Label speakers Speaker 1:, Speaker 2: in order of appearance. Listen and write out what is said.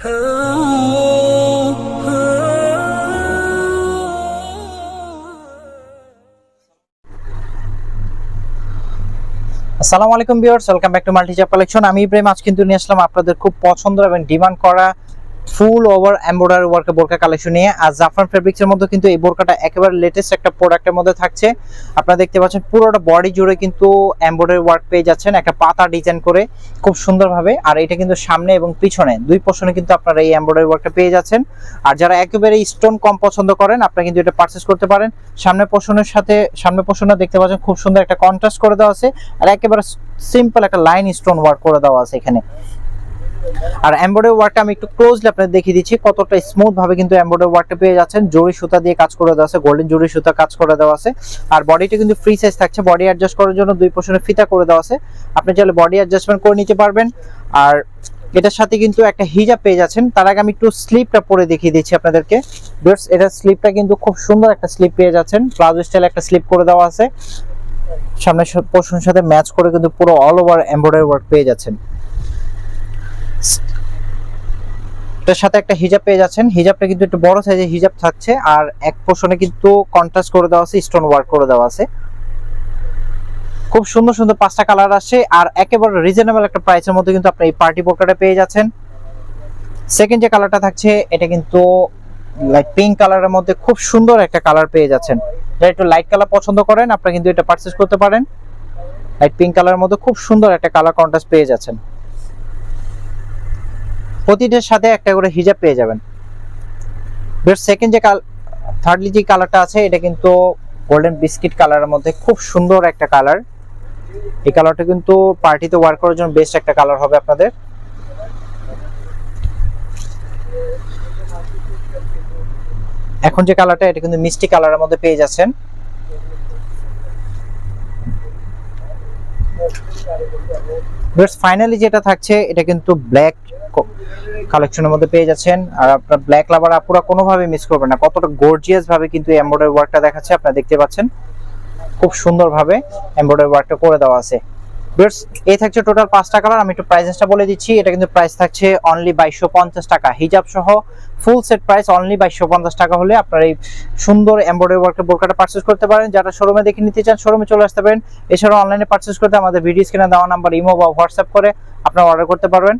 Speaker 1: আসসালামু আলাইকুম viewers, welcome back to multi chap collection. আমি ইব্রাহিম আজ কিন্তু নিয়ে আসলাম আপনাদের খুব পছন্দ এবং ডিমান্ড করা ফুল ওভার এমব্রয়ডারি ওয়ার্কের বোরকা কালেকশন নিয়ে। আর জাফরান ফেব্রিক্সের মধ্যে কিন্তু এই বোরকাটা একেবারে লেটেস্ট একটা প্রোডাক্টের মধ্যে থাকছে। আপনারা দেখতে পাচ্ছেন পুরোটা বডি জুড়ে কিন্তু এমব্রয়ডারি ওয়ার্ক পেয়ে যাচ্ছেন একটা পাতা ডিজাইন করে, খুব সুন্দরভাবে। আর এটা কিন্তু সামনে এবং পিছনে, দুই পোর্শনে কিন্তু আপনারা এই এমব্রয়ডারি ওয়ার্কটা পেয়ে যাচ্ছেন। আর যারা একেবারে স্টোন কম পছন্দ করেন, আপনারা কিন্তু এটা পারচেস করতে পারেন। সামনে পোর্শনের সাথে সামনে পোর্শনে দেখতে পাচ্ছেন খুব সুন্দর একটা কন্ট্রাস্ট করে দেওয়া আছে। আর একেবারে সিম্পল একটা লাইন স্টোন ওয়ার্ক করে দেওয়া আছে এখানে। আর এমব্রয়ডারি ওয়ার্কটা আমি একটু ক্লোজলি আপনাদের দেখিয়ে দিচ্ছি, কতটা স্মুথ ভাবে কিন্তু এমব্রয়ডারি ওয়ার্কটা পেয়ে যাচ্ছেন। জরি সুতা দিয়ে কাজ করে দেওয়া আছে গোল্ডেন জরি সুতা কাজ করে দেওয়া আছে। আর বডিটা কিন্তু ফ্রি সাইজ থাকছে বডি অ্যাডজাস্ট করার জন্য দুই পোর্শনে ফিতা করে দেওয়া আছে। আপনি চাইলে বডি অ্যাডজাস্টমেন্ট করে নিতে পারবেন। আর এটার সাথে কিন্তু একটা হিজাব পেয়ে যাচ্ছেন। তার আগে আমি একটু স্লিপটা পরে দেখিয়ে দিচ্ছি আপনাদেরকে। ভিউয়ার্স এটার স্লিপটা কিন্তু খুব সুন্দর একটা স্লিপ পেয়ে যাচ্ছেন। প্লাজো স্টাইল একটা স্লিপ করে দেওয়া আছে। সামনে পোর্শনের সাথে ম্যাচ করে কিন্তু পুরো অল ওভার এমব্রয়ডারি ওয়ার্ক পেয়ে যাচ্ছেন। এটার সাথে একটা হিজাব পেয়ে যাচ্ছেন। হিজাবটা কিন্তু একটু বড় সাইজের হিজাব থাকছে আর এক পোর্শনে কিন্তু কন্ট্রাস্ট করে দেওয়া আছে স্টোন ওয়ার্ক করে দেওয়া আছে। খুব সুন্দর সুন্দর পাঁচটা কালার আসে আর একেবারে রিজনেবল একটা প্রাইসের মধ্যে কিন্তু আপনি এই পার্টি বোরকাটা পেয়ে যাচ্ছেন। সেকেন্ড যে কালারটা থাকছে, এটা কিন্তু লাইক পিঙ্ক কালারের মধ্যে খুব সুন্দর একটা কালার পেয়ে যাচ্ছেন। যারা একটু লাইট কালার পছন্দ করেন, আপনারা কিন্তু এটা পারচেস করতে পারেন। লাইট পিঙ্ক কালারের মধ্যে খুব সুন্দর একটা কালার কন্ট্রাস্ট পেয়ে যাচ্ছেন। প্রতিটার সাথে একটা করে হিজাব পেয়ে যাবেন। সেকেন্ড যে কাল থার্ডলি যে কালারটা আছে, এটা কিন্তু গোল্ডেন বিস্কিট কালারের মধ্যে খুব সুন্দর একটা কালার এই কালারটা কিন্তু পার্টিতে ওয়ার করার জন্য বেস্ট একটা কালার হবে আপনাদের। এখন যে কালারটা এটা কিন্তু মিষ্টি কালারের মধ্যে পেয়ে যাচ্ছেন। ফাইনালি যেটা থাকছে, এটা কিন্তু ব্ল্যাক কালেকশনের মধ্যে পেয়ে যাচ্ছেন। আর আপনার ব্ল্যাক লাভার আপুরা কোনোভাবে মিস করবেন না। কতটা গর্জিয়াস ভাবে কিন্তু এমব্রয়ডারি ওয়ার্কটা দেখাচ্ছে, আপনারা দেখতে পাচ্ছেন। খুব সুন্দরভাবে এমব্রয়ডারি ওয়ার্কটা করে দেওয়া আছে। ভিউয়ার্স, এই থাকছে টোটাল পাঁচটা কালার আমি একটু প্রাইসেসটা বলে দিচ্ছি। এটা কিন্তু প্রাইস থাকছে অনলি বাইশশো পঞ্চাশ টাকা। হিজাব সহ ফুল সেট প্রাইস অনলি বাইশশো পঞ্চাশ টাকা হলে আপনার এই সুন্দর এম্ব্রয়ডারি ওয়ার্কের বোরকাটা পারচেস করতে পারেন। যারা শোরুমে দেখে নিতে চান শোরুমে চলে আসতে পারেন। এছাড়াও অনলাইনে পারচেস করতে আমাদের ভিডিও স্ক্রিনে দেওয়া নাম্বার ইমো বা হোয়াটসঅ্যাপ করে আপনারা অর্ডার করতে পারবেন।